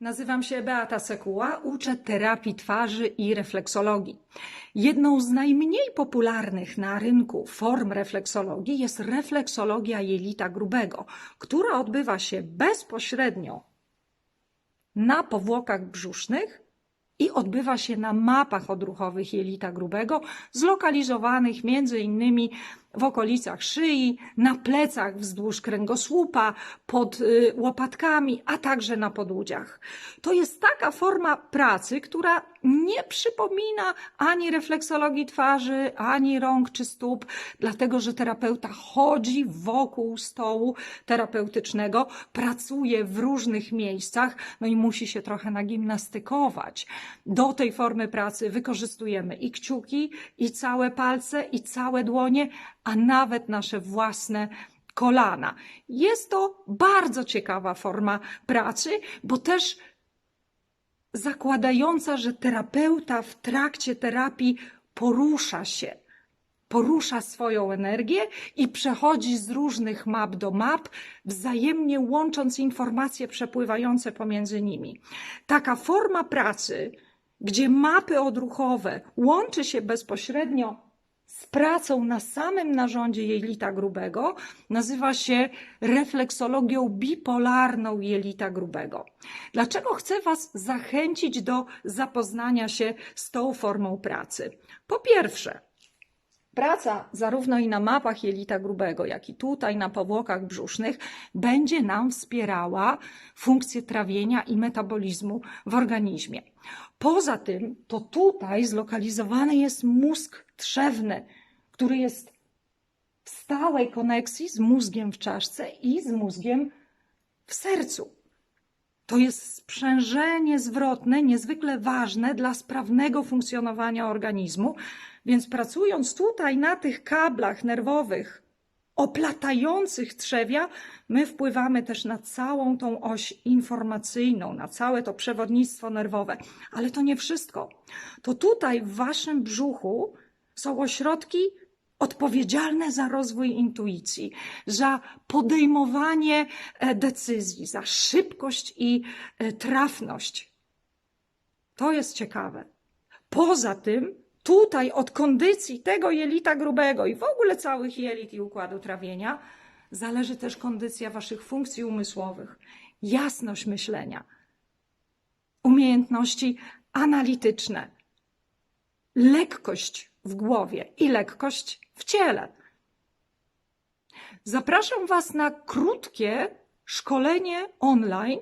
Nazywam się Beata Sekuła, uczę terapii twarzy i refleksologii. Jedną z najmniej popularnych na rynku form refleksologii jest refleksologia jelita grubego, która odbywa się bezpośrednio na powłokach brzusznych i odbywa się na mapach odruchowych jelita grubego, zlokalizowanych między innymi w okolicach szyi, na plecach wzdłuż kręgosłupa, pod y, łopatkami, a także na podłudziach. To jest taka forma pracy, która nie przypomina ani refleksologii twarzy, ani rąk czy stóp, dlatego że terapeuta chodzi wokół stołu terapeutycznego, pracuje w różnych miejscach, no i musi się trochę nagimnastykować. Do tej formy pracy wykorzystujemy i kciuki, i całe palce, i całe dłonie, a nawet nasze własne kolana. Jest to bardzo ciekawa forma pracy, bo też zakładająca, że terapeuta w trakcie terapii porusza się, porusza swoją energię i przechodzi z różnych map do map, wzajemnie łącząc informacje przepływające pomiędzy nimi. Taka forma pracy, gdzie mapy odruchowe łączy się bezpośrednio z pracą na samym narządzie jelita grubego, nazywa się refleksologią bipolarną jelita grubego. Dlaczego chcę Was zachęcić do zapoznania się z tą formą pracy? Po pierwsze, Praca zarówno i na mapach jelita grubego, jak i tutaj na powłokach brzusznych będzie nam wspierała funkcję trawienia i metabolizmu w organizmie. Poza tym, to tutaj zlokalizowany jest mózg trzewny, który jest w stałej koneksji z mózgiem w czaszce i z mózgiem w sercu. To jest sprzężenie zwrotne, niezwykle ważne dla sprawnego funkcjonowania organizmu, więc pracując tutaj na tych kablach nerwowych oplatających trzewia, my wpływamy też na całą tą oś informacyjną, na całe to przewodnictwo nerwowe. Ale to nie wszystko. To tutaj w waszym brzuchu są ośrodki odpowiedzialne za rozwój intuicji, za podejmowanie e, decyzji, za szybkość i e, trafność. To jest ciekawe. Poza tym, tutaj od kondycji tego jelita grubego i w ogóle całych jelit i układu trawienia zależy też kondycja waszych funkcji umysłowych, jasność myślenia, umiejętności analityczne, lekkość w głowie i lekkość w ciele. Zapraszam Was na krótkie szkolenie online,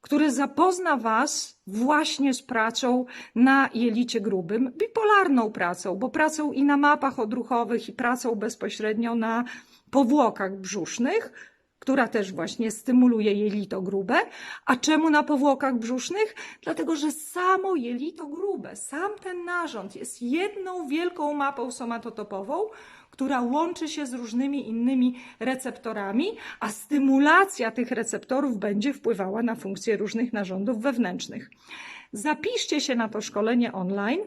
które zapozna Was właśnie z pracą na jelicie grubym, bipolarną pracą, bo pracą i na mapach odruchowych, i pracą bezpośrednio na powłokach brzusznych, która też właśnie stymuluje jelito grube. A czemu na powłokach brzusznych? Dlatego, że samo jelito grube, sam ten narząd jest jedną wielką mapą somatotopową, która łączy się z różnymi innymi receptorami, a stymulacja tych receptorów będzie wpływała na funkcje różnych narządów wewnętrznych. Zapiszcie się na to szkolenie online.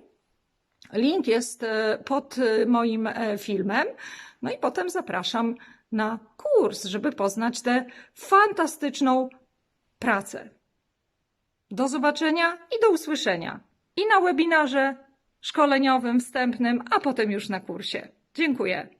Link jest e, pod e, moim e, filmem. No i potem zapraszam na kurs, żeby poznać tę fantastyczną pracę. Do zobaczenia i do usłyszenia. I na webinarze szkoleniowym, wstępnym, a potem już na kursie. Dziękuję.